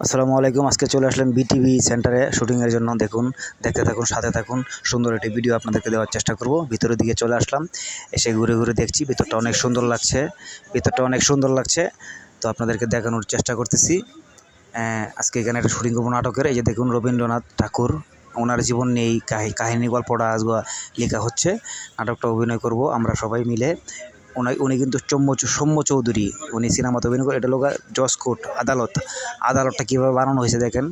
আসসালামু আলাইকুম। আজকে চলে আসলাম বিটিভি সেন্টারে শুটিংয়ের জন্য। দেখুন, দেখতে থাকুন, সাথে থাকুন। সুন্দর একটি ভিডিও আপনাদেরকে দেওয়ার চেষ্টা করব। ভিতরের দিকে চলে আসলাম। এসে ঘুরে ঘুরে দেখছি, ভিতরটা অনেক সুন্দর লাগছে। ভিতরটা অনেক সুন্দর লাগছে। তো আপনাদেরকে দেখানোর চেষ্টা করতেছি। আজকে এখানে একটা শুটিং করব নাটকের। এই যে দেখুন, রবীন্দ্রনাথ ঠাকুর, ওনার জীবন নিয়ে এই কাহি- কাহিনী গল্পটা আজ লেখা হচ্ছে। নাটকটা অভিনয় করব আমরা সবাই মিলে। উনি উনি কিন্তু চম্ম সৌম্য চৌধুরী। উনি সিনেমাতে অভিনয় করে, এটা লোক কোর্ট, আদালত। আদালতটা কীভাবে বানানো হয়েছে দেখেন?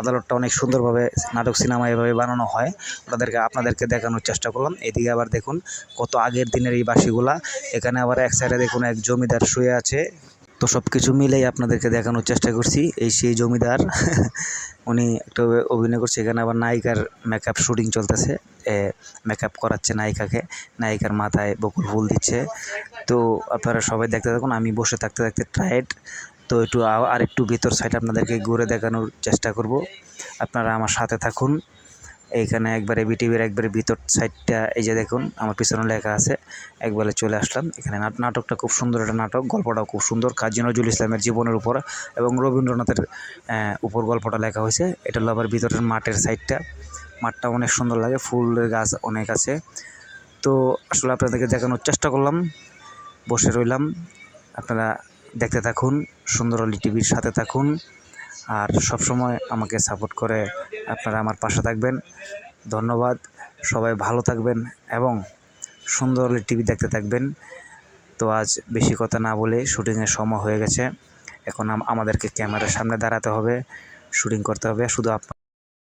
আদালতটা অনেক সুন্দরভাবে নাটক, সিনেমা এভাবে বানানো হয়। ওনাদেরকে, আপনাদেরকে দেখানোর চেষ্টা করলাম। এদিকে আবার দেখুন, কত আগের দিনের এই বাসিগুলা এখানে আবার এক সাইডে দেখুন, এক জমিদার শুয়ে আছে। তো সব কিছু মিলেই আপনাদেরকে দেখানোর চেষ্টা করছি। এই সেই জমিদার, উনি একটা অভিনয় করছে, এখানে আবার নায়িকার মেকআপ শুটিং চলতেছে। মেকআপ করাচ্ছে নায়িকাকে। নায়িকার মাথায় বকুল ফুল দিচ্ছে। তো আপনারা সবাই দেখতে থাকুন, আমি বসে থাকতে থাকতে টায়ার্ড তো একটু আর একটু ভিতর সাইড আপনাদেরকে ঘুরে দেখানোর চেষ্টা করব। আপনারা আমার সাথে থাকুন। এইখানে একবারে বিটিভির একবারে ভিতর সাইডটা, এই যে দেখুন, আমার পিছনে লেখা আছে। একবারে চলে আসলাম। এখানে নাটকটা খুব সুন্দর একটা নাটক, গল্পটাও খুব সুন্দর। কাজী নজরুল ইসলামের জীবনের উপর এবং রবীন্দ্রনাথের উপর গল্পটা লেখা হয়েছে। এটা হলো আবার ভিতরের মাঠের সাইডটা। মাঠটা অনেক সুন্দর লাগে ফুলের গাছ অনেক আছে। তো আসলে আপনাদেরকে দেখানোর চেষ্টা করলাম, বসে রইলাম। আপনারা দেখতে থাকুন, সুন্দর টিভির সাথে থাকুন। আর সব সময় আমাকে সাপোর্ট করে আপনারা আমার পাশে থাকবেন। ধন্যবাদ। সবাই ভালো থাকবেন এবং সুন্দর টিভি দেখতে থাকবেন। তো আজ বেশি কথা না বলে শুটিংয়ের সময় হয়ে গেছে। এখন আম- আমাদেরকে ক্যামেরার সামনে দাঁড়াতে হবে শুটিং করতে হবে। শুধু আপ